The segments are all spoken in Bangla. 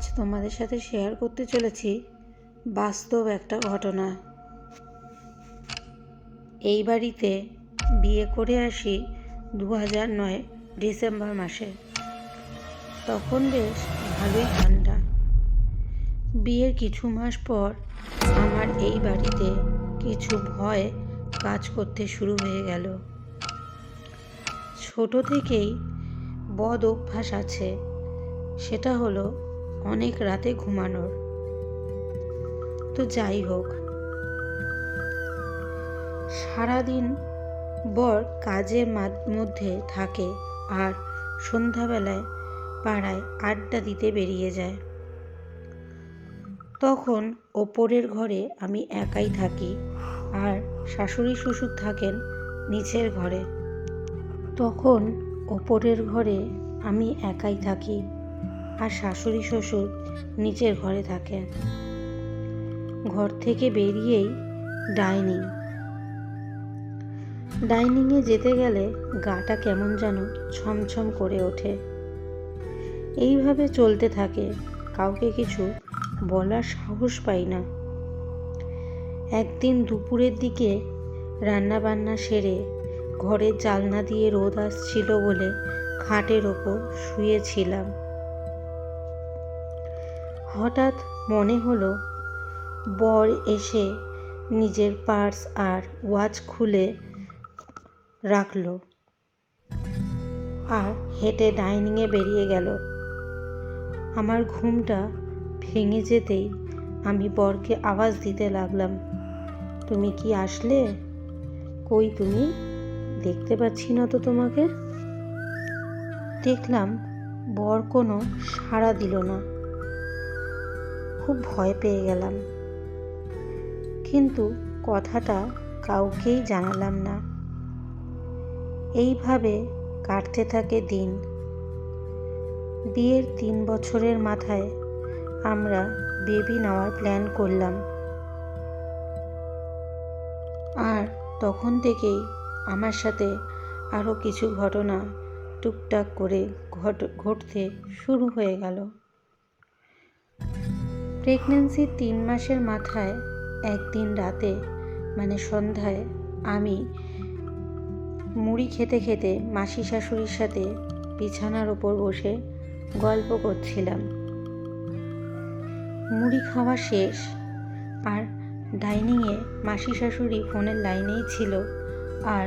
আজ তোমাদের সাথে শেয়ার করতে চলেছি বাস্তব একটা ঘটনা। এই বাড়িতে বিয়ে করে আসি দু হাজার নয় ডিসেম্বর মাসে। তখন বেশ ভালোই ঠান্ডা। বিয়ের কিছু মাস পর আমার এই বাড়িতে কিছু ভয় কাজ করতে শুরু হয়ে গেল। ছোট থেকেই বদ অভ্যাস আছে। সেটা হলো অনেক রাতে ঘুমানোর। তো যাই হোক। সারাদিন বর কাজের মধ্যে থাকে আর সন্ধ্যাবেলায় পাড়ায় আড্ডা দিতে বেরিয়ে যায়। তখন ওপরের ঘরে আমি একাই থাকি আর শাশুড়ি শ্বশুর থাকেন নিচের ঘরে। তখন ওপরের ঘরে আমি একাই থাকি। আর শাশুড়ি শ্বশুর নিচের ঘরে থাকেন ঘর থেকে বেরিয়েই ডাইনিং। ডাইনিংয়ে যেতে গেলে গাটা কেমন যেন ছমছম করে ওঠে। এইভাবে চলতে থাকে, কাউকে কিছু বলার সাহস পাই না। একদিন দুপুরের দিকে রান্না বান্না সেরে ঘরের জালনা দিয়ে রোদ আসছিল বলে খাটের ওপর শুয়েছিলাম। হঠাৎ মনে হলো, বর এসে নিজের পার্স আর ওয়াচ খুলে রাখল। আর হেঁটে ডাইনিংয়ে বেরিয়ে গেল। আমার ঘুমটা ভেঙে যেতেই আমি বরকে আওয়াজ দিতে লাগলাম, তুমি কি আসলে? কই তুমি? দেখতে পাচ্ছি না তো তোমাকে? দেখলাম বর কোনো সাড়া দিল না। খুব ভয় পেয়ে গেলাম। কিন্তু কথাটা কাউকেই জানালাম না। এইভাবে কাটতে থাকে দিন। বিয়ের তিন বছরের মাথায় আমরা বেবি নেওয়ার প্ল্যান করলাম। আর তখন থেকেই আমার সাথে আরও কিছু ঘটনা টুকটাক করে ঘট, ঘটতে শুরু হয়ে গেল। প্রেগনেন্সির তিন মাসের মাথায় একদিন রাতে মানে সন্ধ্যায়, আমি মুড়ি খেতে খেতে মাসি শাশুড়ির সাথে বিছানার ওপর বসে গল্প করছিলাম। মুড়ি খাওয়া শেষ, আর ডাইনিংয়ে মাসি শাশুড়ি ফোনের লাইনেই ছিল, আর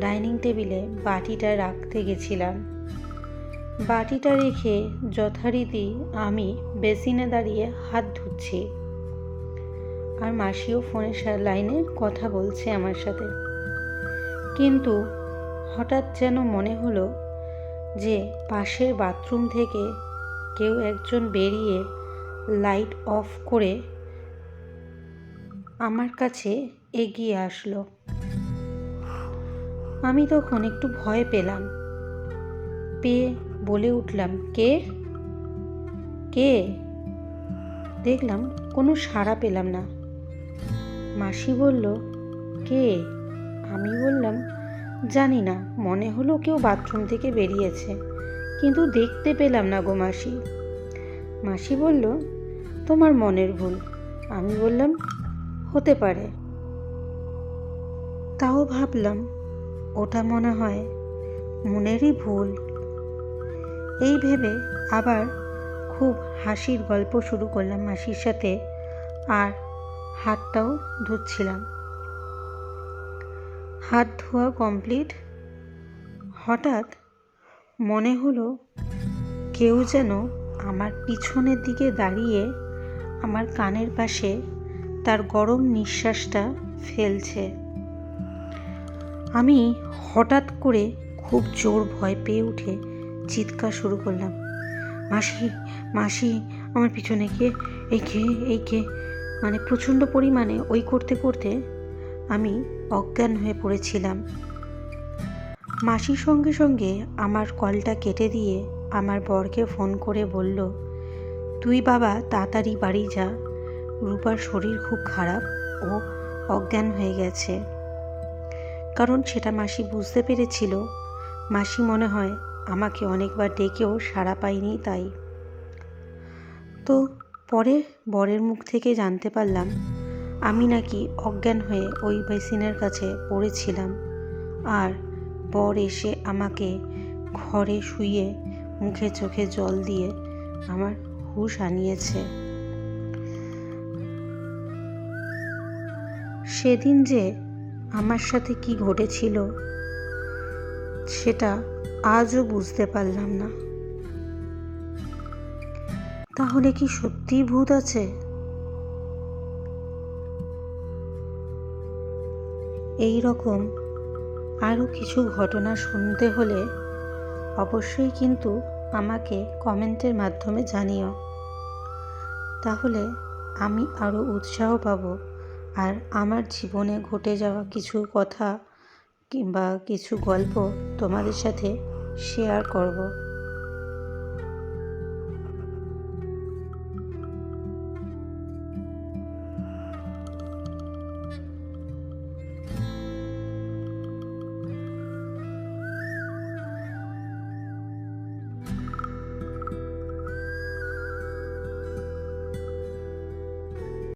ডাইনিং টেবিলে বাটিটা রাখতে গেছিলাম। বাটিটা রেখে যথারীতি আমি বেসিনে দাঁড়িয়ে হাত ধুচ্ছি। আর মাসিও ফোনের লাইনে কথা বলছে আমার সাথে। কিন্তু হঠাৎ যেন মনে হলো যে পাশের বাথরুম থেকে কেউ একজন বেরিয়ে লাইট অফ করে আমার কাছে এগিয়ে আসলো। আমি তখন একটু ভয় পেলাম। পেয়ে বলে উঠলাম, কে? কে? দেখলাম কোনো সাড়া পেলাম না। মাসি বলল, কে? আমি বললাম, জানি না, মনে হলো কেউ বাথরুম থেকে বেরিয়েছে, কিন্তু দেখতে পেলাম না গো মাসি। মাসি বলল, তোমার মনের ভুল। আমি বললাম, হতে পারে। তাও ভাবলাম, ওটা মনে হয় মনেরই ভুল। এই ভেবে আবার খুব হাসির গল্প শুরু করলাম মাসির সাথে আর হাতটাও ধুচ্ছিলাম। হাত ধোয়া কমপ্লিট। হঠাৎ মনে হলো কেউ যেন আমার পিছনের দিকে দাঁড়িয়ে আমার কানের পাশে তার গরম নিঃশ্বাসটা ফেলছে। আমি হঠাৎ করে খুব জোর ভয় পেয়ে উঠে চিৎকার শুরু করলাম। মাসি মাসি, আমার পিছনে কে এই কে এই কে? মানে প্রচণ্ড পরিমাণে ওই করতে করতে আমি অজ্ঞান হয়ে পড়েছিলাম। মাসির সঙ্গে সঙ্গে আমার কলটা কেটে দিয়ে আমার বরকে ফোন করে বলল, তুই বাবা, তাড়াতাড়ি বাড়ি যা। রূপার শরীর খুব খারাপ, ও অজ্ঞান হয়ে গেছে। কারণ সেটা মাসি বুঝতে পেরেছিল। মাসি মনে হয় আমাকে অনেকবার ডেকেও সাড়া পাইনি তাই। তো পরে বরের মুখ থেকে জানতে পারলাম, আমি নাকি অজ্ঞান হয়ে ওই বেসিনের কাছে পড়েছিলাম আর বর এসে আমাকে ঘরে শুয়ে মুখে চোখে জল দিয়ে আমার হুশ আনিয়েছে। সেদিন যে আমার সাথে কি ঘটেছিল, সেটা আজও বুঝতে পারলাম না। তাহলে কি সত্যিই ভূত আছে? এই রকম আরও কিছু ঘটনা শুনতে হলে অবশ্যই কিন্তু আমাকে কমেন্টের মাধ্যমে জানিও। তাহলে আমি আরও উৎসাহ পাব আর আমার জীবনে ঘটে যাওয়া কিছু কথা কিংবা কিছু গল্প তোমাদের সাথে শেয়ার করব।